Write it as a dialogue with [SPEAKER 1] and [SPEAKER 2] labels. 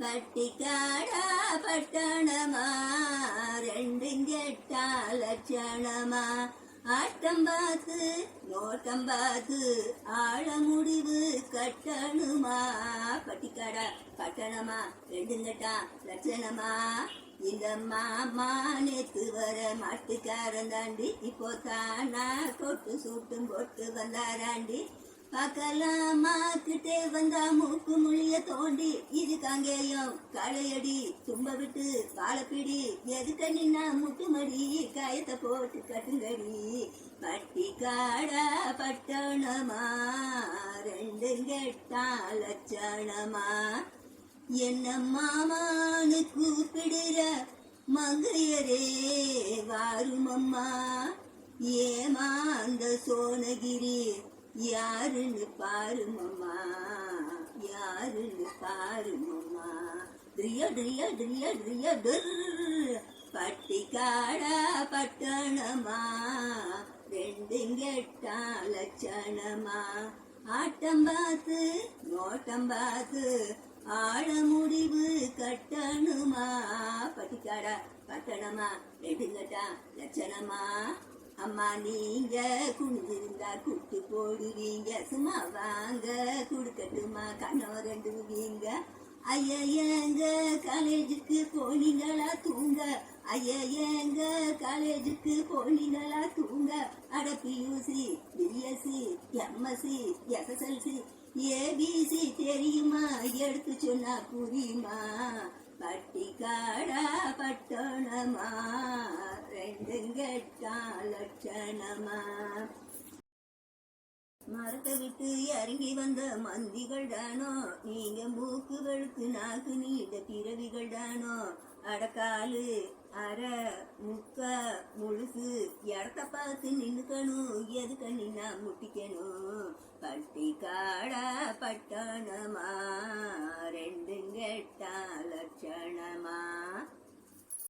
[SPEAKER 1] பட்டிக்காடா பட்டணமா ரெண்டும் கெட்டா லட்சணமா ஆட்டம் பார்த்து நோட்டம் பார்த்து ஆழ முடிவு கட்டணுமா பட்டிக்காடா பட்டணமா ரெண்டுங்கட்டா லட்சணமா இந்த மாமா நேத்து வர மாட்டுக்காரன் தாண்டி இப்போ தானா கொட்டு சூட்டும் போட்டு வந்தாராண்டி பார்க்கலாமா? கிட்டே வந்தா மூக்கு முழிய தோண்டி இது காங்கேயம். களையடி தும்ப விட்டு வாழைப்பிடி எதுக்க நின்னா முட்டுமடி? காயத்தை போட்டு கட்டுங்கடி. பட்டி காடா பட்டணமா? ரெண்டு கெட்டா லட்சணமா? என்ன மாமான்னு கூப்பிடுற மங்கையரே வாருமம்மா. ஏமா அந்த சோனகிரி? யாருன்னு பாருமம்மா யாருன்னு பாருமம்மா. ட்ரிய ட்ரிய ட்ரிய ட்ரிய பட்டிக்காடா பட்டணமா? ரெண்டும் கெட்டா லட்சணமா? ஆட்டம் பார்த்து நோட்டம் பார்த்து ஆழ முடிவு கட்டணுமா? பட்டிக்காடா பட்டணமா? ரெண்டுங்கட்டா லட்சணமா? அம்மா நீங்க குனிஞ்சிருந்தா குட்டு போடுவீங்க. சும்மா வாங்க குடுக்கட்டுமா? கண்ணோ ரெண்டு வீங்க. ஐயங்க காலேஜுக்கு போனீங்களா? தூங்க. ஐயங்க காலேஜுக்கு போனீங்களா? தூங்க. அட PUC BSc MSc SSLC ABC தெரியுமா? எடுத்து சொன்னா புரியுமா? பட்டிக்காடா பட்டணமா லட்சணமா? மரத்தை விட்டு இறங்கி வந்த மந்திகள் தானோ? நீங்க மூக்கு வெளுத்து நாக்கு நீண்ட பிறவிகள் தானோ? அடக்காலு அர முக்க முழுசு இடத்த பார்த்து நின்னுக்கணும். எதுக்கு நின்னா முட்டிக்கணும். பட்டி காடா பட்டணமா